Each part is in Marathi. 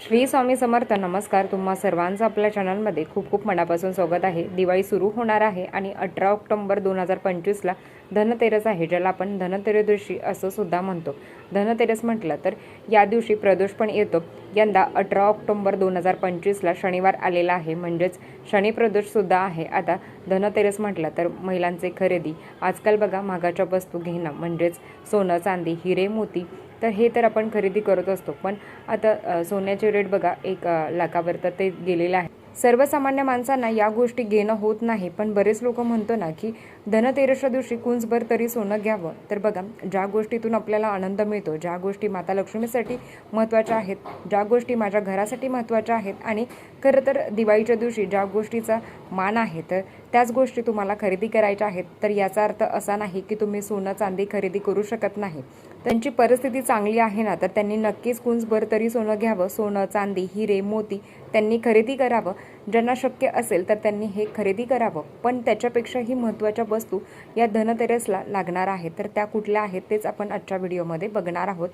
श्री स्वामी समर्थ नमस्कार. तुम्हा सर्वांचं आपल्या चॅनलमध्ये खूप खूप मनापासून स्वागत आहे. दिवाळी सुरू होणार आहे आणि अठरा ऑक्टोंबर दोन हजार पंचवीसला धनतेरस आहे ज्याला आपण धनत्रयोदशी असं सुद्धा म्हणतो. धनतेरस म्हटलं तर या दिवशी प्रदोष पण येतो. यंदा अठरा ऑक्टोंबर दोन हजार पंचवीसला शनिवार आलेला आहे म्हणजेच शनी प्रदोषसुद्धा आहे. आता धनतेरस म्हटलं तर महिलांचे खरेदी. आजकाल बघा मागाच्या वस्तू घेणं म्हणजेच सोनं चांदी हिरे मोती तर हे तर आपण खरेदी करत असतो. पण आता सोन्याचे रेट बघा एक लाखावर तर ते गेलेलं आहे. सर्वसामान्य माणसांना या गोष्टी घेणं होत नाही. पण बरेच लोक म्हणतो ना की धनतेरसच्या दिवशी कुंजभर तरी सोनं घ्यावं. तर बघा ज्या गोष्टीतून आपल्याला आनंद मिळतो ज्या गोष्टी माता लक्ष्मीसाठी महत्त्वाच्या आहेत ज्या गोष्टी माझ्या घरासाठी महत्त्वाच्या आहेत आणि खरं तर दिवाळीच्या दिवशी ज्या गोष्टीचा मान आहे तर त्याच गोष्टी तुम्हाला खरेदी करायच्या आहेत. तर याचा अर्थ असा नाही की तुम्ही सोनं चांदी खरेदी करू शकत नाही. त्यांची परिस्थिती चांगली आहे ना तर त्यांनी नक्कीच कुंजभर तरी सोनं घ्यावं. सोनं चांदी हिरे मोती त्यांनी खरेदी करावं. ज्यांना शक्य असेल तर त्यांनी हे खरेदी करावं. पण त्याच्यापेक्षाही महत्त्वाच्या वस्तू या धनतेरसला लागणार आहेत तर त्या कुठल्या आहेत तेच आपण आजच्या व्हिडिओमध्ये बघणार आहोत.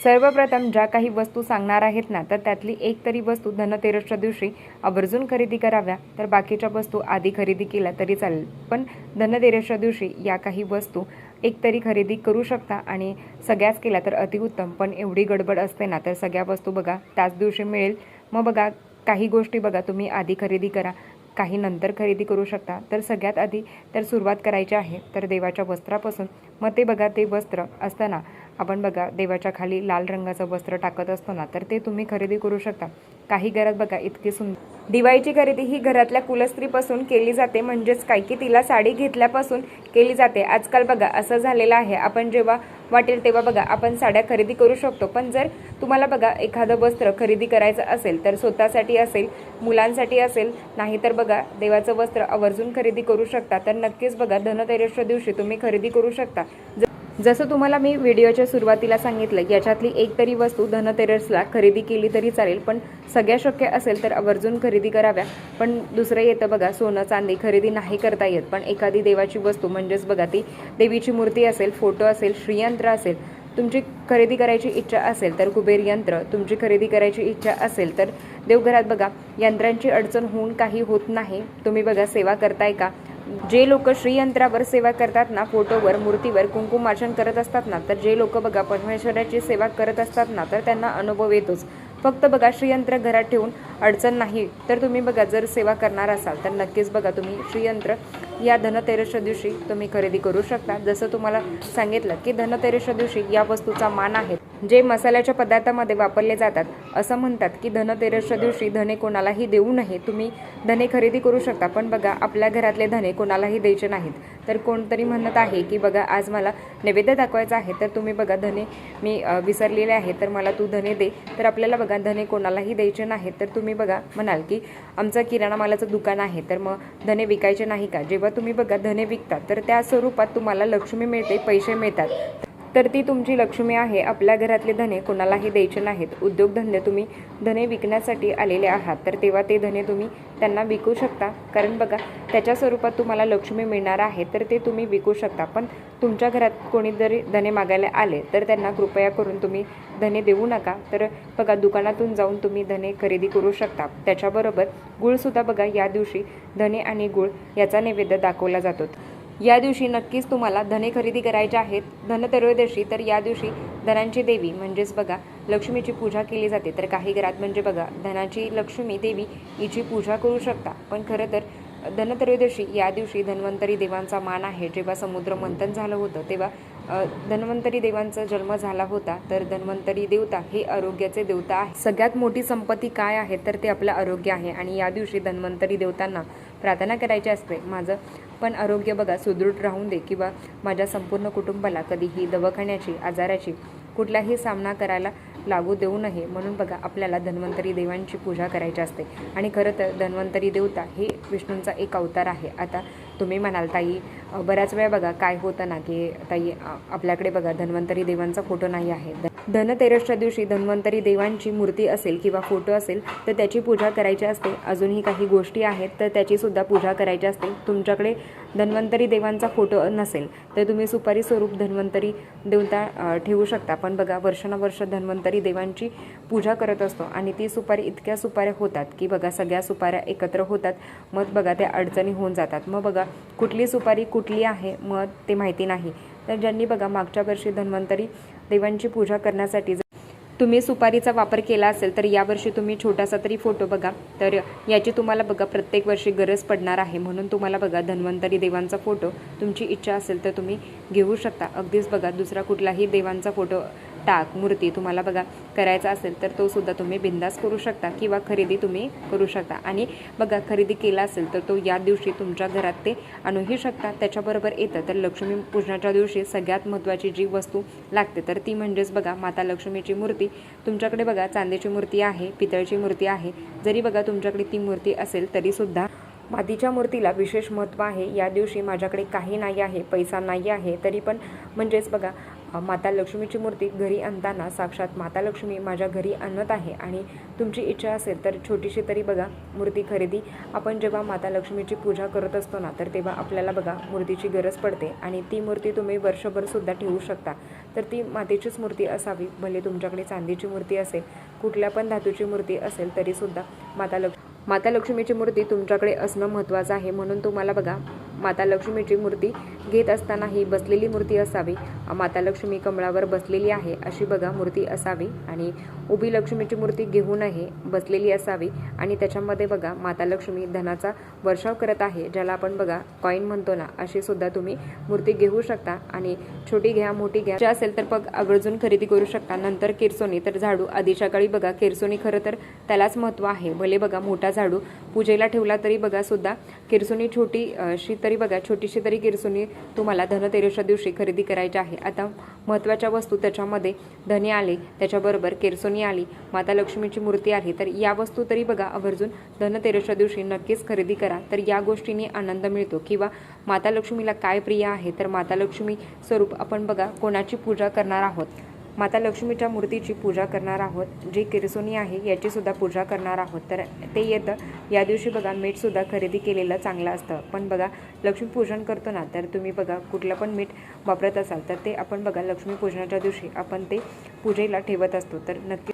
सर्वप्रथम ज्या काही वस्तू सांगणार आहेत ना तर त्यातली एक तरी वस्तू धनतेरसच्या दिवशी आवर्जून खरेदी कराव्या तर बाकीच्या वस्तू आधी खरेदी केल्या तरी चालेल. पण धनतेरसच्या दिवशी या काही वस्तू एक तरी खरेदी करू शकता आणि सगळ्याच केल्या तर अतिउत्तम पण एवढी गडबड असते ना तर सगळ्या वस्तू बघा त्याच दिवशी मिळेल. मग बघा काही गोष्टी बघा तुम्ही आधी खरेदी करा. काही नंतर खरेदी करू शकता. तर सगळ्यात आधी तर सुरुवात करायची आहे. तर देवाच्या वस्त्रापासून. मग ते बघा ते वस्त्र असताना आपण बघा देवाच्या खाली लाल रंगाचं वस्त्र टाकत असतो ना तर ते तुम्ही खरेदी करू शकता. काही घरात बघा इतकी सुंदर दिवाळीची खरेदी ही घरातल्या कुलस्त्रीपासून केली जाते म्हणजेच काय की तिला साडी घेतल्यापासून केली जाते. आजकाल बघा असं झालेलं आहे. आपण जेव्हा वाटेल तेव्हा बघा आपण साड्या खरेदी करू शकतो. पण जर तुम्हाला बघा एखादं वस्त्र खरेदी करायचं असेल तर स्वतःसाठी असेल मुलांसाठी असेल नाही तर बघा देवाचं वस्त्र आवर्जून खरेदी करू शकता. तर नक्कीच बघा धनतेरसच्या दिवशी तुम्ही खरेदी करू शकता. ज- जसं तुम्हाला मी व्हिडिओच्या सुरुवातीला सांगितलं याच्यातली एक तरी वस्तू धनतेरसला खरेदी केली तरी चालेल पण सगळ्या शक्य असेल तर आवर्जून खरेदी कराव्या. पण दुसरं येतं बघा सोनं चांदी खरेदी नाही करता येत पण एखादी देवाची वस्तू म्हणजेच बघा ती देवीची मूर्ती असेल फोटो असेल श्रीयंत्र असेल तुमची खरेदी करायची इच्छा असेल तर कुबेर यंत्र तुमची खरेदी करायची इच्छा असेल तर देवघरात बघा यंत्रांची अडचण होऊन काही होत नाही. तुम्ही बघा सेवा करताय का? जे लोक श्रीयंत्रावर सेवा करतात ना फोटोवर मूर्तीवर कुंकुमार्चन करत असतात ना तर जे लोक बघा परमेश्वराची सेवा करत असतात ना तर त्यांना अनुभव येतोच. फक्त बघा श्रीयंत्र घरात ठेवून अडचण नाही तर तुम्ही बघा जर सेवा करणार असाल तर नक्कीच बघा तुम्ही श्रीयंत्र या धनतेरसच्या दिवशी तुम्ही खरेदी करू शकता. जसं तुम्हाला सांगितलं की धनतेरसच्या दिवशी या वस्तूचा मान आहे. जे मसाल्याच्या पदार्थामध्ये वापरले जातात असं म्हणतात की धनतेरसच्या दिवशी धने कोणालाही देऊ नये. तुम्ही धने खरेदी करू शकता पण बघा आपल्या घरातले धने कोणालाही द्यायचे नाहीत. तर कोणतरी म्हणत आहे की बघा आज मला नैवेद्य दाखवायचा आहे तर तुम्ही बघा धने मी विसरलेले आहे तर मला तू धने दे. तर आपल्याला बघा धने कोणालाही द्यायचे नाहीत. तर तुम्ही बघा म्हणाल की आमचं किराणा मालाचं दुकान आहे तर मग धने विकायचे नाही का? जेव्हा तुम्ही बघा धने विकतात तर त्या स्वरूपात तुम्हाला लक्ष्मी मिळते पैसे मिळतात. तर ती तुमची लक्ष्मी आहे. आपल्या घरातले धने कोणालाही द्यायचे नाहीत. उद्योगधंदे तुम्ही धने विकण्यासाठी आलेले आहात. तर तेव्हा ते धने तुम्ही त्यांना विकू शकता. कारण बघा त्याच्या स्वरूपात तुम्हाला लक्ष्मी मिळणार आहे तर ते तुम्ही विकू शकता. पण तुमच्या घरात कोणी जरी धने मागायला आले तर त्यांना कृपया करून तुम्ही धने देऊ नका. तर बघा दुकानातून जाऊन तुम्ही धने खरेदी करू शकता. त्याच्याबरोबर गुळसुद्धा बघा या दिवशी धने आणि गुळ याचा नैवेद्य दाखवला जातो. या दिवशी नक्कीच तुम्हाला धने खरेदी करायचे आहेत. धनत्रयोदशी तर या दिवशी धनांची देवी म्हणजेच बघा लक्ष्मीची पूजा केली जाते. तर काही घरात म्हणजे बघा धनाची लक्ष्मी देवी हिची पूजा करू शकता. पण खरं तर धनत्रयोदशी या दिवशी धन्वंतरी देवांचा मान आहे. जेव्हा समुद्र मंथन झालं होतं तेव्हा धन्वंतरी देवांचा जन्म झाला होता. तर धन्वंतरी देवता हे आरोग्याचे देवता आहे सगळ्यात मोठी संपत्ती काय आहे तर ते आपलं आरोग्य आहे. आणि या दिवशी धन्वंतरी देवतांना प्रार्थना करायची असते. माझं पण आरोग्य बघा सुदृढ राहून दे किंवा माझ्या संपूर्ण कुटुंबाला कधीही दवाखान्याची आजाराची कुठलाही सामना करायला लागू देऊ नये. म्हणून बघा आपल्याला धन्वंतरी देवांची पूजा करायची असते. आणि खरं तर धन्वंतरी देवता हे विष्णूंचा एक अवतार आहे. आता तुम्ही म्हणाल ताई बऱ्याच वेळा बघा काय होतं ना की ताई आपल्याकडे बघा धन्वंतरी देवांचा फोटो नाही आहे. धनतेरसच्या दिवशी धन्वंतरी देवांची मूर्ती असेल किंवा फोटो असेल तर त्याची पूजा करायची असते. अजूनही काही गोष्टी आहेत तर त्याचीसुद्धा पूजा करायची असते. तुमच्याकडे धन्वंतरी देवांचा फोटो नसेल तर तुम्ही सुपारी स्वरूप धन्वंतरी देवता ठेवू शकता. पण बघा वर्षानुवर्ष धन्वंतरी देवांची पूजा करत असतो आणि ती सुपारी इतक्या सुपाऱ्या होतात की बघा सगळ्या सुपाऱ्या एकत्र होतात. मग बघा त्या अडचणी होऊन जातात. मग बघा कुठली सुपारी कुठली आहे मग ते माहिती नाही. तर ज्यांनी बघा मागच्या वर्षी धन्वंतरी देवांची पूजा करण्यासाठी जर तुम्ही सुपारीचा वापर केला असेल तर यावर्षी तुम्ही छोटासा तरी फोटो बघा. तर याची तुम्हाला बघा प्रत्येक वर्षी गरज पडणार आहे. म्हणून तुम्हाला बघा धन्वंतरी देवांचा फोटो तुमची इच्छा असेल तर तुम्ही घेऊ शकता. अगदीच बघा दुसरा कुठलाही देवांचा फोटो टाक मूर्ती तुम्हाला बघा करायचा असेल तर तो सुद्धा तुम्ही बिंदास करू शकता किंवा खरेदी तुम्ही करू शकता. आणि बघा खरेदी केला असेल तर तो या दिवशी तुमच्या घरात ते आणूही शकता. त्याच्याबरोबर येतं तर लक्ष्मी पूजनाच्या दिवशी सगळ्यात महत्त्वाची जी वस्तू लागते तर ती म्हणजेच बघा माता लक्ष्मीची मूर्ती. तुमच्याकडे बघा चांदीची मूर्ती आहे पितळची मूर्ती आहे. जरी बघा तुमच्याकडे ती मूर्ती असेल तरीसुद्धा मातीच्या मूर्तीला विशेष महत्त्व आहे. या दिवशी माझ्याकडे काही नाही आहे पैसा नाही आहे तरी पण म्हणजेच बघा माता लक्ष्मीची मूर्ती घरी आणताना साक्षात माता लक्ष्मी माझ्या घरी आणत आहे आणि तुमची इच्छा असेल तर छोटीशी तरी बघा मूर्ती खरेदी. आपण जेव्हा माता लक्ष्मीची पूजा करत असतो ना तर तेव्हा आपल्याला बघा मूर्तीची गरज पडते आणि ती मूर्ती तुम्ही वर्षभरसुद्धा ठेवू शकता. तर ती मातीचीच मूर्ती असावी भले तुमच्याकडे चांदीची मूर्ती असेल कुठल्या पण धातूची मूर्ती असेल तरीसुद्धा माता लक्ष्मी माता लक्ष्मीची मूर्ती तुमच्याकडे असणं महत्त्वाचं आहे. म्हणून तुम्हाला बघा माता लक्ष्मीची मूर्ती घेत असताना ही बसलेली मूर्ती असावी. माता लक्ष्मी कमळावर बसलेली आहे अशी बघा मूर्ती असावी आणि उभी लक्ष्मीची मूर्ती घेऊन आहे बसलेली असावी. आणि त्याच्यामध्ये बघा माता लक्ष्मी धनाचा वर्षाव करत आहे ज्याला आपण बघा कॉईन म्हणतो ना अशी सुद्धा तुम्ही मूर्ती घेऊ शकता. आणि छोटी घ्या मोठी घ्या. जे असेल तर बघ आवर्जून खरेदी करू शकता. नंतर किरसोनी तर झाडू. आधीच्या काळी बघा किरसोनी खरं तर त्यालाच महत्त्व आहे. भले बघा मोठा झाडू पूजेला ठेवला तरी बघा सुद्धा किरसोनी छोटी अशी तरी बघा छोटीशी तरी किरसोनी तुम्हाला धनतेरसच्या दिवशी खरेदी करायची आहे. आता महत्त्वाच्या वस्तू त्याच्यामध्ये धने आले त्याच्याबरोबर केरसोनी आली माता लक्ष्मीची मूर्ती आली तर या वस्तू तरी बघा आवर्जून धनतेरसच्या दिवशी नक्कीच खरेदी करा. तर या गोष्टीने आनंद मिळतो. किंवा माता लक्ष्मीला काय प्रिय आहे तर माता लक्ष्मी स्वरूप आपण बघा कोणाची पूजा करणार आहोत? माता लक्ष्मीच्या मूर्तीची पूजा करणार आहोत जी किरसोनी आहे याचीसुद्धा पूजा करणार आहोत. तर ते येतं. या दिवशी बघा मीठसुद्धा खरेदी केलेलं चांगलं असतं. पण बघा लक्ष्मीपूजन करतो ना तर तुम्ही बघा कुठलं पण मीठ वापरत असाल तर ते आपण बघा लक्ष्मीपूजनाच्या दिवशी आपण ते पूजेला ठेवत असतो. तर नक्की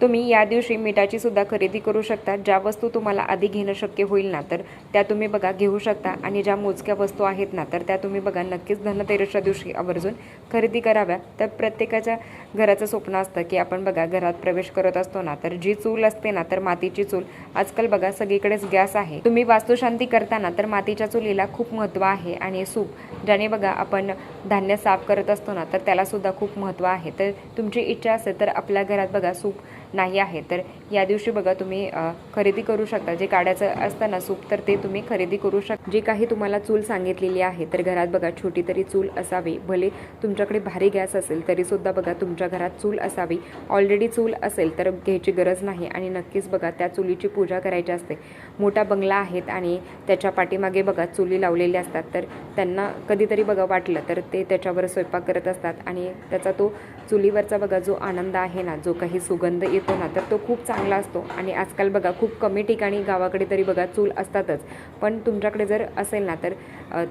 तुम्ही या दिवशी मिठाची सुद्धा खरेदी करू शकता. ज्या वस्तू तुम्हाला आधी घेणं शक्य होईल ना तर त्या तुम्ही बघा घेऊ शकता. आणि ज्या मोजक्या वस्तू आहेत ना तर त्या तुम्ही बघा नक्कीच धनतेरसच्या दिवशी आवर्जून खरेदी कराव्या. तर प्रत्येकाच्या घराचं स्वप्न असतं की आपण बघा घरात प्रवेश करत असतो ना तर जी चूल असते ना तर मातीची चूल. आजकाल बघा सगळीकडेच गॅस आहे. तुम्ही वास्तुशांती करताना तर मातीच्या चुलीला खूप महत्त्व आहे आणि सूप ज्याने बघा आपण धान्य साफ करत असतो ना तर त्याला सुद्धा खूप महत्त्व आहे. तर तुमची इच्छा असेल तर आपल्या घरात बघा सूप नाही आहे. तर या दिवशी बघा तुम्ही खरेदी करू शकता. जे काढायचं असताना सूप तर ते तुम्ही खरेदी करू शकता जी काही तुम्हाला चूल सांगितलेली आहे तर घरात बघा छोटी तरी चूल असावी. भले तुमच्याकडे भारी गॅस असेल तरीसुद्धा बघा तुमच्या घरात चूल असावी. ऑलरेडी चूल असेल तर घ्यायची गरज नाही. आणि नक्कीच बघा त्या चुलीची पूजा करायची असते. मोठा बंगला आहेत आणि त्याच्या पाठीमागे बघा चुली लावलेल्या असतात. तर त्यांना कधीतरी बघा वाटलं तर ते त्याच्यावर स्वयंपाक करत असतात. आणि त्याचा तो चुलीवरचा बघा जो आनंद आहे ना जो काही सुगंध येतो ना तर तो खूप चांगला असतो. आणि आजकाल बघा खूप कमी ठिकाणी गावाकडे तरी बघा चूल असतातच. पण तुमच्याकडे जर असेल ना तर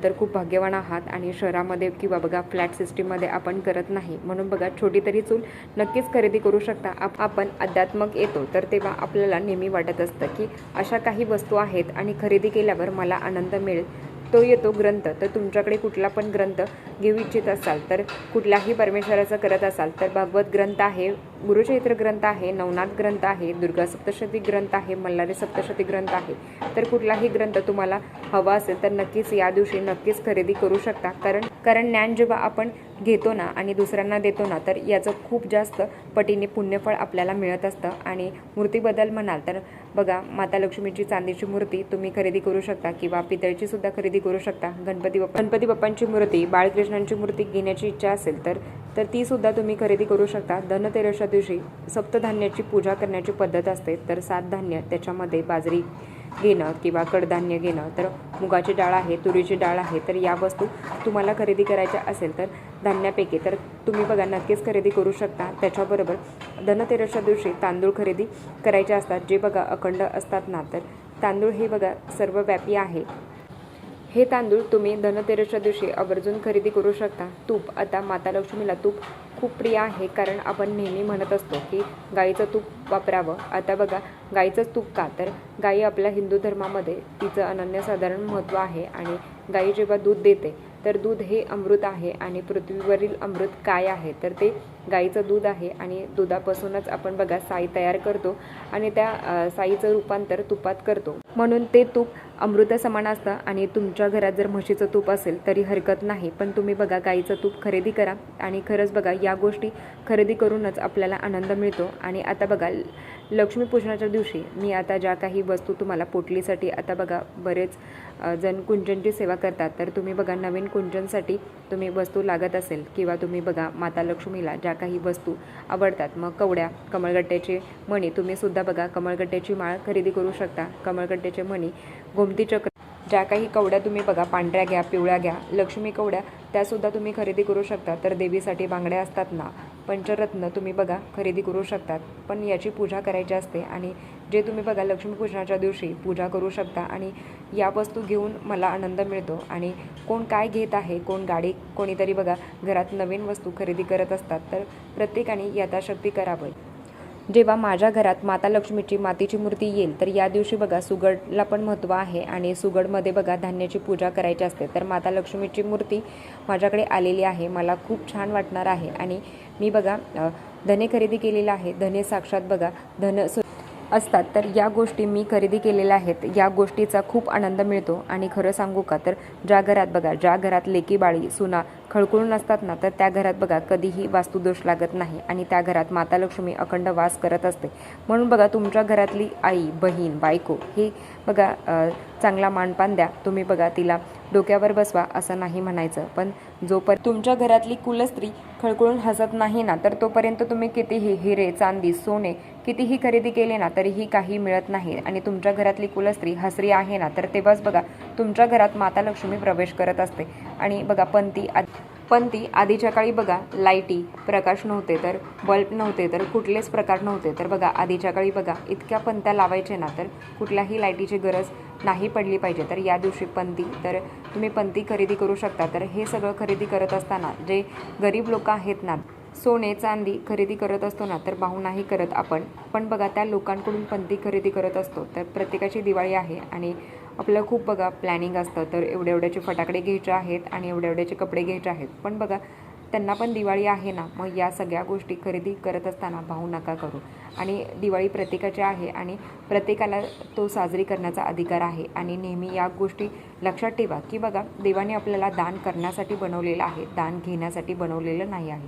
तर खूप भाग्यवान आहात. आणि शहरामध्ये किंवा बघा फ्लॅट सिस्टीममध्ये आपण करत नाही. म्हणून बघा छोटी तरी चूल नक्कीच खरेदी करू शकता. आप आपण अध्यात्मक येतो तर तेव्हा आपल्याला नेहमी वाटत असतं की अशा काही वस्तू आहेत आणि खरेदी केल्यावर मला आनंद मिळेल. तो येतो ग्रंथ तर तुमच्याकडे कुठला पण ग्रंथ घेऊ इच्छित असाल तर कुठल्याही परमेश्वराचं करत असाल तर भागवत ग्रंथ आहे गुरुचैत्र ग्रंथ आहे नवनाथ ग्रंथ आहे दुर्गा सप्तशती ग्रंथ आहे मल्हारी सप्तशती ग्रंथ आहे तर कुठलाही ग्रंथ तुम्हाला हवा असेल तर नक्कीच या दिवशी नक्कीच खरेदी करू शकता. कारण कारण ज्ञान जेव्हा आपण घेतो ना आणि दुसऱ्यांना देतो ना तर याचं खूप जास्त पटीने पुण्यफळ आपल्याला मिळत असतं. आणि मूर्तीबद्दल म्हणाल तर बघा माता लक्ष्मीची चांदीची मूर्ती तुम्ही खरेदी करू शकता किंवा पितळची सुद्धा खरेदी करू शकता. गणपती बाप्पा गणपती बाप्पांची मूर्ती बाळकृष्णांची मूर्ती घेण्याची इच्छा असेल तर तर ती सुद्धा तुम्ही खरेदी करू शकता. धनतेरसच्या दिवशी सप्तधान्याची पूजा करण्याची पद्धत असते. तर सात धान्य त्याच्यामध्ये बाजरी घेणं किंवा कडधान्य घेणं. तर मुगाची डाळ आहे तुरीची डाळ आहे तर या वस्तू तुम्हाला खरेदी करायच्या असेल तर धान्यापैकी. तर तुम्ही बघा नक्कीच खरेदी करू शकता. त्याच्याबरोबर धनतेरसच्या दिवशी तांदूळ खरेदी करायचे असतात. जे बघा अखंड असतात ना तर तांदूळ हे बघा सर्वव्यापी आहे. हे तांदूळ तुम्ही धनतेरसच्या दिवशी आवर्जून खरेदी करू शकता. तूप आता माता लक्ष्मीला तूप खूप प्रिय आहे कारण आपण नेहमी म्हणत असतो की गाईचं तूप वापरावं. आता बघा गाईचंच तूप का? तर गाई आपल्या हिंदू धर्मामध्ये तिचं अनन्यसाधारण महत्त्व आहे आणि गाई जेव्हा दूध देते तर दूध हे अमृत आहे आणि पृथ्वीवरील अमृत काय आहे? तर ते गाईचं दूध आहे आणि दुधापासूनच आपण बघा साई तयार करतो आणि त्या साईचं रूपांतर तुपात करतो. म्हणून ते तूप अमृत समान असतं आणि तुमच्या घरात जर म्हशीचं तूप असेल तरी हरकत नाही. पण तुम्ही बघा गाईचं तूप खरेदी करा आणि खरंच बघा या गोष्टी खरेदी करूनच आपल्याला आनंद मिळतो. आणि आता बघा लक्ष्मीपूजनाच्या दिवशी मी आता ज्या काही वस्तू तुम्हाला पोटलीसाठी आता बघा बरेच जण कुंजनची सेवा करतात. तर तुम्ही बघा नवीन कुंजनसाठी तुम्ही वस्तू लागत असेल किंवा तुम्ही बघा माता लक्ष्मीला ज्या काही वस्तू आवडतात. मग कवड्या कमळगट्ट्याचे मणी. तुम्ही सुद्धा बघा कमळगट्ट्याची माळ खरेदी करू शकता. कमळगट्ट्याचे मणी गोमती चक्र. ज्या काही कवड्या तुम्ही बघा पांढऱ्या घ्या पिवळ्या घ्या लक्ष्मी कवड्या त्यासुद्धा तुम्ही खरेदी करू शकता. तर देवीसाठी बांगड्या असतात ना पंचरत्न तुम्ही बघा खरेदी करू शकतात. पण याची पूजा करायची असते आणि जे तुम्ही बघा लक्ष्मीपूजनाच्या दिवशी पूजा करू शकता आणि या वस्तू घेऊन मला आनंद मिळतो. आणि कोण काय घेत आहे कोण गाडी कोणीतरी बघा घरात नवीन वस्तू खरेदी करत असतात तर प्रत्येकाने यथाशक्ती करावं. जेव्हा माझ्या घरात माता लक्ष्मीची मातीची मूर्ती येईल तर या दिवशी बघा सुगडला पण महत्त्व आहे आणि सुगडमध्ये बघा धान्याची पूजा करायची असते तर माता लक्ष्मीची मूर्ती माझ्याकडे आलेली आहे मला खूप छान वाटणार आहे. आणि मी बघा धने खरेदी केलेलं आहे धने साक्षात बघा धन सु- असतात तर या गोष्टी मी खरेदी केलेल्या आहेत. या गोष्टीचा खूप आनंद मिळतो. आणि खरं सांगू का तर ज्या घरात बघा ज्या घरात लेकी बाळी सुना खळखळून असतात ना तर त्या घरात बघा कधीही वास्तुदोष लागत नाही आणि त्या घरात माता लक्ष्मी अखंड वास करत असते. म्हणून बघा तुमच्या घरातली आई बहीण बायको ही बघा चांगला मानपान द्या. तुम्ही बघा तिला डोक्यावर बसवा असं नाही म्हणायचं. पण जोपर्यंत तुमच्या घरातली कुलस्त्री खळखळून हसत नाही ना तर तोपर्यंत तुम्ही कितीही हिरे चांदी सोने कितीही खरेदी केले ना तरीही काही मिळत नाही. आणि तुमच्या घरातली कुलस्त्री हसरी आहे ना तर तेव्हाच बघा तुमच्या घरात माता लक्ष्मी प्रवेश करत असते. आणि बघा पंथी आधी पंती आधीच्या काळी बघा लाईटी प्रकाश नव्हते तर बल्ब नव्हते तर कुठलेच प्रकार नव्हते तर बघा आधीच्या काळी बघा इतक्या पंत्या लावायचे ना तर कुठल्याही लाईटीची गरज नाही पडली पाहिजे. तर या दिवशी पंथी तर तुम्ही पंथी खरेदी करू शकता. तर हे सगळं खरेदी करत असताना जे गरीब लोक आहेत ना सोने चांदी खरेदी करत असतो ना तर नाही करत आपण. पण बघा त्या लोकांकडून पंथी खरेदी करत असतो. तर प्रत्येकाची दिवाळी आहे आणि आपलं खूप बघा प्लॅनिंग असतं. तर एवढ्या एवढ्याचे फटाकडे घ्यायचे आहेत आणि एवढ्या एवढ्याचे कपडे घ्यायचे आहेत. पण बघा त्यांना पण दिवाळी आहे ना मग या सगळ्या गोष्टी खरेदी करत असताना भाऊ नका करू. आणि दिवाळी प्रत्येकाची आहे आणि प्रत्येकाला तो साजरी करण्याचा अधिकार आहे. आणि नेहमी या गोष्टी लक्षात ठेवा की बघा देवाने आपल्याला दान करण्यासाठी बनवलेलं आहे. दान घेण्यासाठी बनवलेलं नाही आहे.